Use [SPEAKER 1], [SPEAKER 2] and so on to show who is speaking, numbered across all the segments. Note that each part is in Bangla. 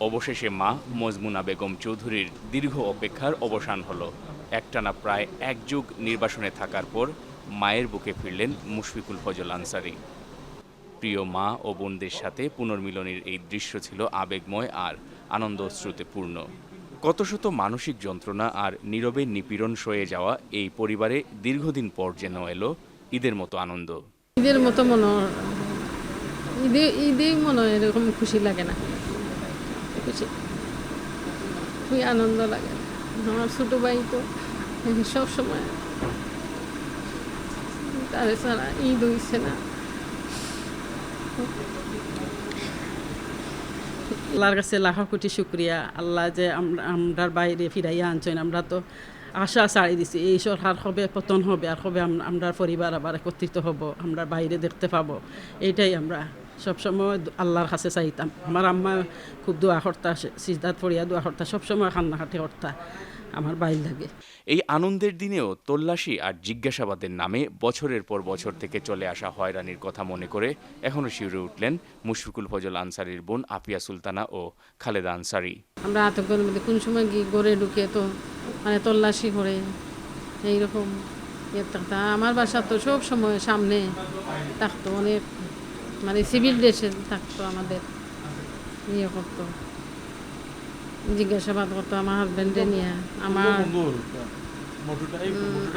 [SPEAKER 1] অবশেষে মা মজমুনা বেগম চৌধুরীর দীর্ঘ অপেক্ষার অবসান হলো। একটানা প্রায় এক যুগ নির্বাসনে থাকার পর মায়ের বুকে ফিরলেন মুশফিকুল ফজল আনসারি। প্রিয় মা ও বোনদের সাথে পুনর্মিলনের এই দৃশ্য ছিল আবেগময় আর আনন্দ অশ্রুতে পূর্ণ কত শত মানসিক যন্ত্রণা আর নীরবে নিপীড়ন সয়ে যাওয়া এই পরিবারে দীর্ঘদিন পর যেন এলো ঈদের মতো আনন্দ।
[SPEAKER 2] ঈদের মতো মনে ঈদে ঈদেই মনে এরকম খুশি লাগে না। খুশি খুবই আনন্দ লাগে। আমার ছোটো ভাই তো সব সময় তারে ছাড়া ঈদ হইছে না।
[SPEAKER 3] আল্লাহর কাছে লাখো কোটি শুক্রিয়া। আল্লাহ যে আমরা আমরার বাইরে ফিরাইয়া আনছেন আমরা তো আশা ছাড়ি দিছি। এই সরকার হবে পতন হবে আর হবে আম- আমরার পরিবার আবার একত্রিত হব আমরা বাইরে দেখতে পাবো। এইটাই আমরা সবসময় আল্লাহর কাছে চাইতাম। আমার আম্মা খুব দোয়া কর্তা সিজদাত পড়িয়া দোয়া কর্তা সবসময় কান্নাকাটি কর্তা আমার বাইর লাগে।
[SPEAKER 1] এই আনন্দের দিনেও তল্লাশি আর জিজ্ঞাসাবাদের নামে বছরের পর বছর থেকে চলে আসা হয়রানির কথা মনে করে এখনও শিউরে উঠলেন মুশফিকুল ফজল আনসারির বোন আপিয়া সুলতানা ও খালেদা আনসারি।
[SPEAKER 2] আমরা আতঙ্কের মধ্যে কোন সময় গিয়ে গড়ে ঢুকে তো মানে তল্লাশি করে এইরকম। আমার বাসা তো সব সময় সামনে থাকতো অনেক মানে সিভিল ড্রেসে থাকতো আমাদের। ইয়ে করতো। জিজ্ঞাসাবাদ করতো আমার হাজব্যান্ডে নিয়ে। আমার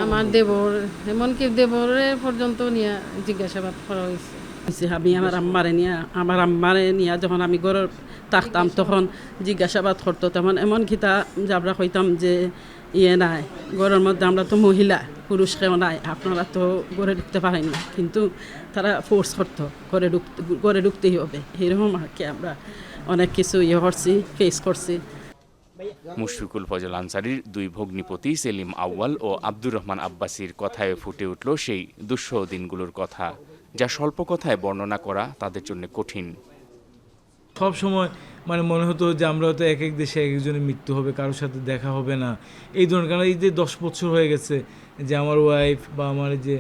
[SPEAKER 2] আমার দেবর এমনকি দেবরের পর্যন্ত নিয়ে জিজ্ঞাসাবাদ করা হয়েছে।
[SPEAKER 3] আমি আমার আম্মারে নিয়ে, আমার আম্মারে নিয়ে যখন আমি ঘরে থাকতাম তখন জিজ্ঞাসাবাদ করতো তেমন এমন খিতা যে আমরা কইতাম যে ইয়ে নাই, ঘরের মধ্যে আমরা তো মহিলা, পুরুষ কেউ নাই, আপনারা তো ঘরে ঢুকতে পারেন না। কিন্তু তারা ফোর্স করতো, ঘরে ঢুকতে, ঘরে ঢুকতেই হবে। এরকম আর কি আমরা অনেক কিছু ইয়ে করছি ফেস করছি।
[SPEAKER 1] মুশফিকুল ফজল আনসারির দুই ভগ্নিপতি সেলিম আউয়াল ও আব্দুর রহমান আব্বাসির কথায় ফুটে উঠল সেই দুঃসহ দিনগুলোর কথা। যা স্বল্প কথায় বর্ণনা করা তাদের জন্য কঠিন।
[SPEAKER 4] সব সময় মানে মনে হতো যে আমরা হয়তো এক এক দেশে এক একজনের মৃত্যু হবে কারোর সাথে দেখা হবে না। এই ধরনের কারণ এই যে দশ বছর হয়ে গেছে যে আমার ওয়াইফ বা আমার যে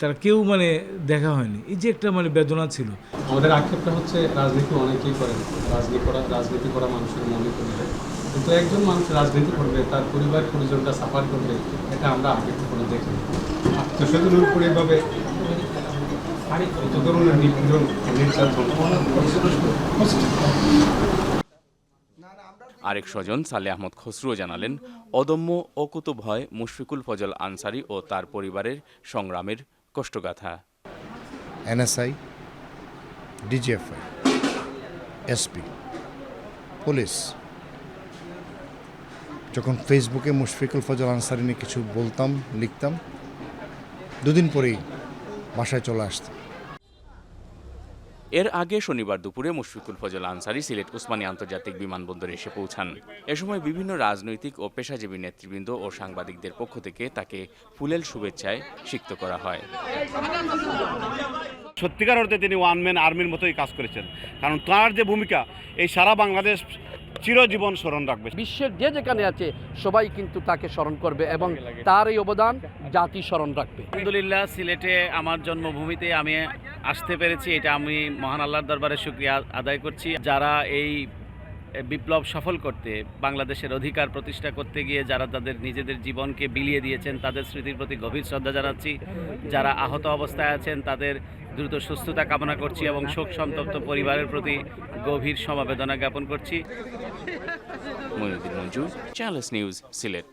[SPEAKER 4] তারা কেউ মানে দেখা হয়নি। এই যে একটা মানে বেদনা ছিল।
[SPEAKER 5] আমাদের আক্ষেপটা হচ্ছে রাজনীতি অনেকেই করেন। রাজনীতি করা রাজনীতি করা মানুষের মনে করবে কিন্তু একজন মানুষ রাজনীতি করবে তার পরিবার পরিজনটা সাফার করবে এটা আমরা আগে কখনো দেখিনি। আত্মস্বজনের উপরে এভাবে
[SPEAKER 1] আরেক স্বজন সালে আহমদ খসরুও জানালেন, অদম্য অকুত ভয় মুশফিকুল ফজল আনসারি ও তার পরিবারের সংগ্রামের কষ্টগাথা।
[SPEAKER 6] NSI, DGFI, SP, police. যখন ফেসবুকে মুশফিকুল ফজল আনসারি নিয়ে কিছু বলতাম, লিখতাম, দুদিন পরেই বাসায় চলে আসতাম
[SPEAKER 1] এর আগে শনিবার দুপুরে মুশফিকুল ফজল আনসারি সিলেট উসমানী আন্তর্জাতিক বিমানবন্দরে এসে পৌঁছান। এ সময় বিভিন্ন রাজনৈতিক ও পেশাজীবী নেতৃবৃন্দ ও সাংবাদিকদের পক্ষ থেকে তাকে ফুলেল শুভেচ্ছায় সিক্ত করা হয়।
[SPEAKER 7] সত্যিকার অর্থে তিনি ওয়ান ম্যান আর্মির মতোই কাজ করেছেন। কারণ তার যে ভূমিকা এই সারা বাংলাদেশ চিরজীবন স্মরণ রাখবে।
[SPEAKER 8] বিশ্বের যে যেখানে আছে সবাই কিন্তু তাকে স্মরণ করবে এবং তার এই অবদান জাতি স্মরণ রাখবে।
[SPEAKER 9] আলহামদুলিল্লাহ সিলেটে আমার জন্মভূমিতে আমি আসতে পেরেছি। এটা আমি মহান আল্লাহর দরবারে শুক্রিয়া আদায় করছি। যারা এই বিপ্লব সফল করতে, বাংলাদেশের অধিকার প্রতিষ্ঠা করতে গিয়ে যারা তাদের নিজেদের জীবনকে বিলিয়ে দিয়েছেন, তাদের স্মৃতির প্রতি গভীর শ্রদ্ধা জানাচ্ছি। যারা আহত অবস্থায় আছেন, তাদের দ্রুত সুস্থতা কামনা করছি এবং শোক সন্তপ্ত পরিবারের প্রতি গভীর সমবেদনা জ্ঞাপন করছি।
[SPEAKER 1] নিউজ সিলেট